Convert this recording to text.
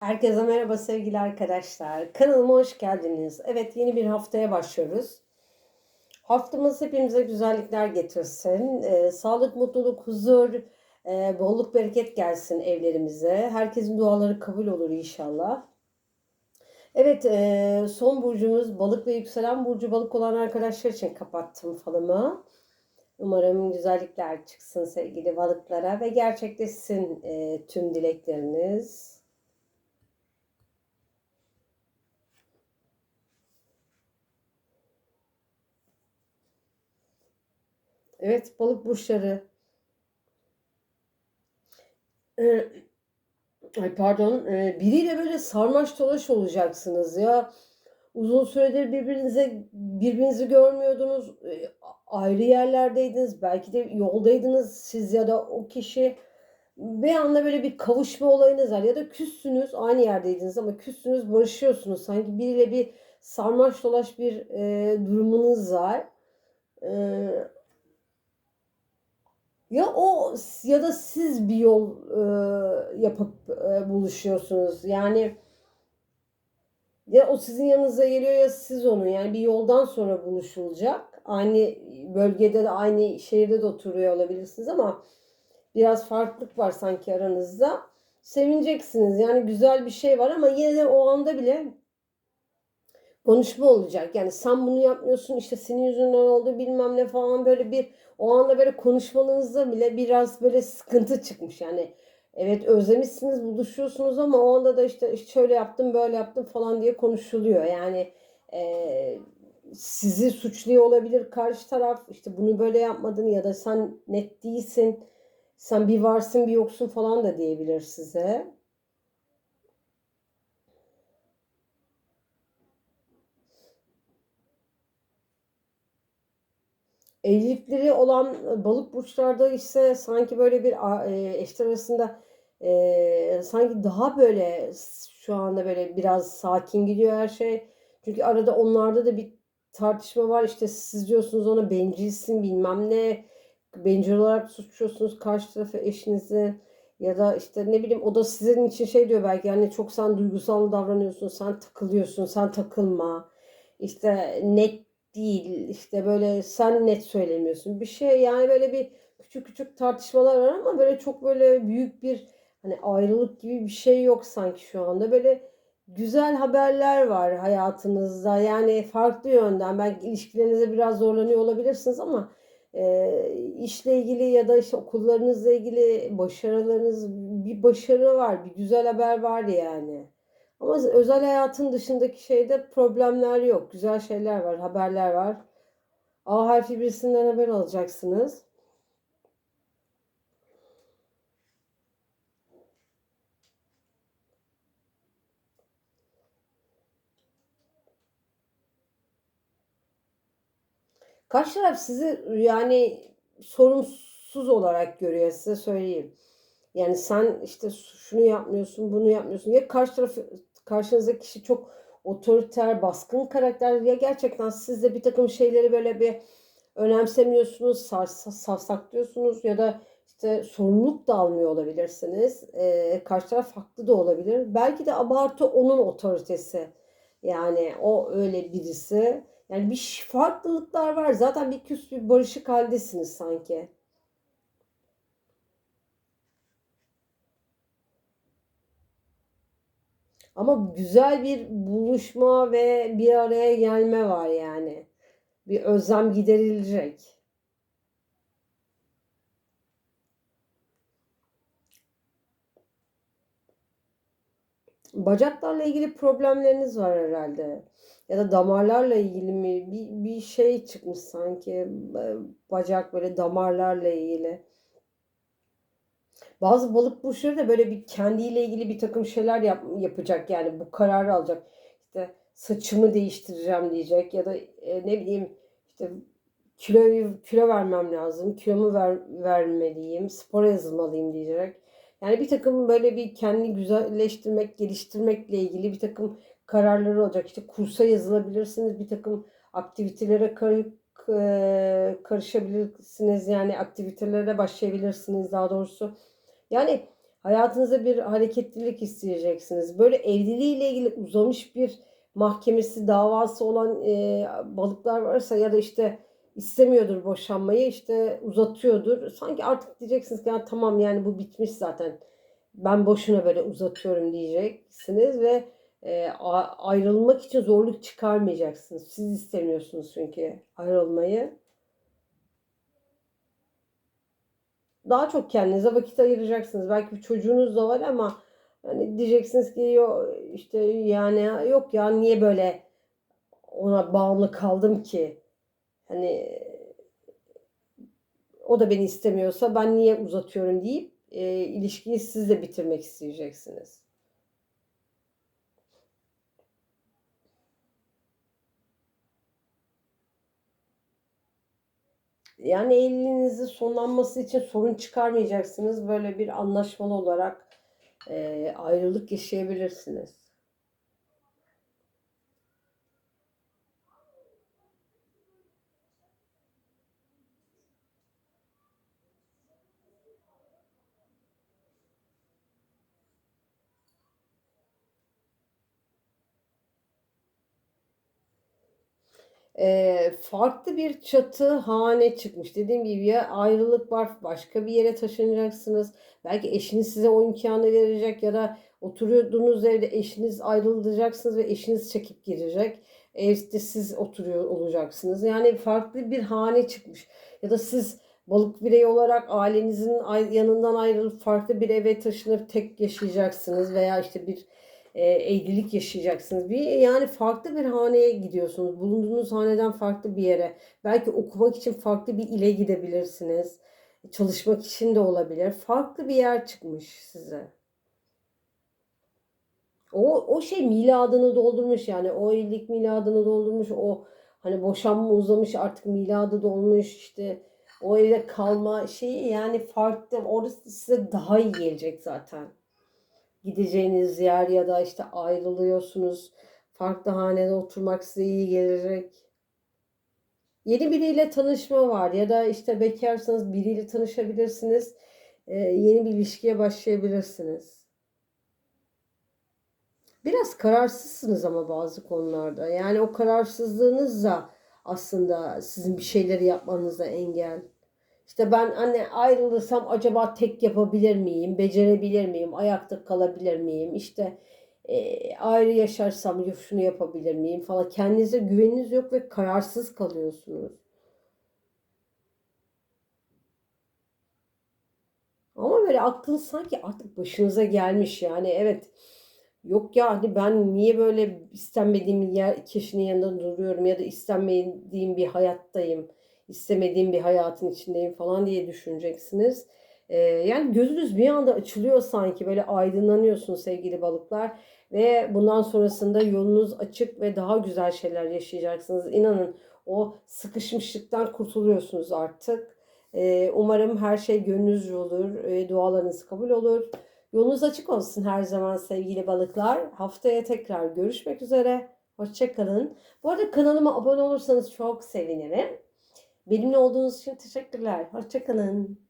Herkese merhaba sevgili arkadaşlar. Kanalıma hoş geldiniz. Evet yeni bir haftaya başlıyoruz. Haftamız hepimize güzellikler getirsin. Ee, sağlık, mutluluk, huzur, e, bolluk, bereket gelsin evlerimize. Herkesin duaları kabul olur inşallah. Evet e, son burcumuz balık ve yükselen burcu balık olan arkadaşlar için kapattım falımı. Umarım güzellikler çıksın sevgili balıklara ve gerçekleşsin e, tüm dilekleriniz. Evet balık burçları. Ee, pardon. e, biriyle böyle sarmaş dolaş olacaksınız ya. Uzun süredir birbirinize birbirinizi görmüyordunuz. E, ayrı yerlerdeydiniz. Belki de yoldaydınız siz ya da o kişi. Bir anda böyle bir kavuşma olayınız var. Ya da küssünüz. Aynı yerdeydiniz ama küssünüz barışıyorsunuz. Sanki biriyle bir sarmaş dolaş bir e, durumunuz var. E, ya o ya da siz bir yol e, yapıp e, buluşuyorsunuz. Yani ya o sizin yanınıza geliyor ya siz onu. Yani bir yoldan sonra buluşulacak. Aynı bölgede de aynı şehirde de oturuyor olabilirsiniz ama biraz farklılık var sanki aranızda. Sevineceksiniz. Yani güzel bir şey var ama yine de o anda bile konuşma olacak. Yani sen bunu yapmıyorsun işte senin yüzünden oldu bilmem ne falan böyle bir o anda böyle konuşmalarınızda bile biraz böyle sıkıntı çıkmış. Yani evet özlemişsiniz buluşuyorsunuz ama o anda da işte şöyle yaptım böyle yaptım falan diye konuşuluyor. Yani e, sizi suçluyor olabilir karşı taraf işte bunu böyle yapmadın ya da sen net değilsin sen bir varsın bir yoksun falan da diyebilir size. Evlilikleri olan balık burçlarda ise sanki böyle bir e, eşler arasında e, sanki daha böyle şu anda böyle biraz sakin gidiyor her şey. Çünkü arada onlarda da bir tartışma var. İşte siz diyorsunuz ona bencilsin bilmem ne. Bencil olarak suçluyorsunuz karşı tarafı eşinizi. Ya da işte ne bileyim o da sizin için şey diyor belki yani çok sen duygusal davranıyorsun, sen takılıyorsun, sen takılma. İşte net değil. işte böyle sen net söylemiyorsun. Bir şey yani böyle bir küçük küçük tartışmalar var ama böyle çok böyle büyük bir hani ayrılık gibi bir şey yok sanki şu anda. Böyle güzel haberler var hayatınızda. Yani farklı yönden belki ilişkilerinize biraz zorlanıyor olabilirsiniz ama e, işle ilgili ya da işte okullarınızla ilgili başarılarınız bir başarı var, bir güzel haber var yani. Ama özel hayatın dışındaki şeyde problemler yok. Güzel şeyler var, haberler var. A harfi birisinden haber alacaksınız. Karşı taraf sizi yani sorumsuz olarak görüyor size söyleyeyim. Yani sen işte şunu yapmıyorsun, bunu yapmıyorsun. Ya karşı tarafı karşınızdaki kişi çok otoriter, baskın karakter ya gerçekten siz de bir takım şeyleri böyle bir önemsemiyorsunuz, savsaklıyorsunuz ya da işte sorumluluk da almıyor olabilirsiniz. Ee, karşı taraf haklı da olabilir. Belki de abartı onun otoritesi. Yani o öyle birisi. Yani bir farklılıklar var. Zaten bir küs bir barışık haldesiniz sanki. Ama güzel bir buluşma ve bir araya gelme var yani. Bir özlem giderilecek. Bacaklarla ilgili problemleriniz var herhalde. Ya da damarlarla ilgili mi? Bir, bir şey çıkmış sanki. Bacak böyle damarlarla ilgili. Bazı balık burçları da böyle bir kendiyle ilgili bir takım şeyler yap, yapacak yani bu kararı alacak. İşte saçımı değiştireceğim diyecek ya da e, ne bileyim işte kilo kilo vermem lazım, kilomu ver, vermeliyim, spora yazılmalıyım diyecek. Yani bir takım böyle bir kendini güzelleştirmek, geliştirmekle ilgili bir takım kararları olacak. İşte kursa yazılabilirsiniz, bir takım aktivitelere kar, karışabilirsiniz. Yani aktivitelere başlayabilirsiniz daha doğrusu. Yani Hayatınızda bir hareketlilik isteyeceksiniz. Böyle evliliğiyle ilgili uzamış bir mahkemesi, davası olan e, balıklar varsa ya da işte istemiyordur boşanmayı, işte uzatıyordur. Sanki artık diyeceksiniz ki ya tamam yani bu bitmiş zaten. Ben boşuna böyle uzatıyorum diyeceksiniz ve e, a- ayrılmak için zorluk çıkarmayacaksınız. Siz istemiyorsunuz çünkü ayrılmayı. Daha çok kendinize vakit ayıracaksınız. Belki bir çocuğunuz da var ama hani diyeceksiniz ki yo, işte yani yok ya niye böyle ona bağımlı kaldım ki? Hani o da beni istemiyorsa ben niye uzatıyorum deyip e, ilişkiyi siz de bitirmek isteyeceksiniz. Yani evliliğinizin sonlanması için sorun çıkarmayacaksınız. Böyle bir anlaşmalı olarak e, ayrılık yaşayabilirsiniz. Eee, farklı bir çatı, hane çıkmış. Dediğim gibi ya ayrılık var, başka bir yere taşınacaksınız. Belki eşiniz size o imkânı verecek ya da oturuyordunuz evde eşiniz ayrılacaksınız ve eşiniz çekip gidecek. Evde siz oturuyor olacaksınız. Yani farklı bir hane çıkmış. Ya da siz balık bireyi olarak ailenizin yanından ayrılıp farklı bir eve taşınıp tek yaşayacaksınız veya işte bir e, evlilik yaşayacaksınız. Bir yani farklı bir haneye gidiyorsunuz. Bulunduğunuz haneden farklı bir yere. Belki okumak için farklı bir ile gidebilirsiniz. Çalışmak için de olabilir. Farklı bir yer çıkmış size. O, o şey miladını doldurmuş yani o evlilik miladını doldurmuş o hani boşanma uzamış artık miladı dolmuş işte o evde kalma şeyi yani farklı orası size daha iyi gelecek zaten gideceğiniz yer ya da işte ayrılıyorsunuz. Farklı hanede oturmak size iyi gelecek. Yeni biriyle tanışma var ya da işte bekarsanız biriyle tanışabilirsiniz. Ee, yeni bir ilişkiye başlayabilirsiniz. Biraz kararsızsınız ama bazı konularda. Yani o kararsızlığınız da aslında sizin bir şeyleri yapmanıza engel. İşte ben anne ayrılırsam acaba tek yapabilir miyim? Becerebilir miyim? Ayakta kalabilir miyim? İşte e, ayrı yaşarsam şunu yapabilir miyim falan. Kendinize güveniniz yok ve kararsız kalıyorsunuz. Ama böyle aklınız sanki artık başınıza gelmiş yani evet yok ya hani ben niye böyle istenmediğim yer kişinin yanında duruyorum ya da istenmediğim bir hayattayım istemediğim bir hayatın içindeyim falan diye düşüneceksiniz. Ee, yani gözünüz bir anda açılıyor sanki böyle aydınlanıyorsunuz sevgili balıklar ve bundan sonrasında yolunuz açık ve daha güzel şeyler yaşayacaksınız. İnanın o sıkışmışlıktan kurtuluyorsunuz artık. Ee, umarım her şey gönlünüzce olur, e, dualarınız kabul olur. Yolunuz açık olsun her zaman sevgili balıklar. Haftaya tekrar görüşmek üzere. Hoşçakalın. Bu arada kanalıma abone olursanız çok sevinirim. Benimle olduğunuz için teşekkürler. Hoşçakalın.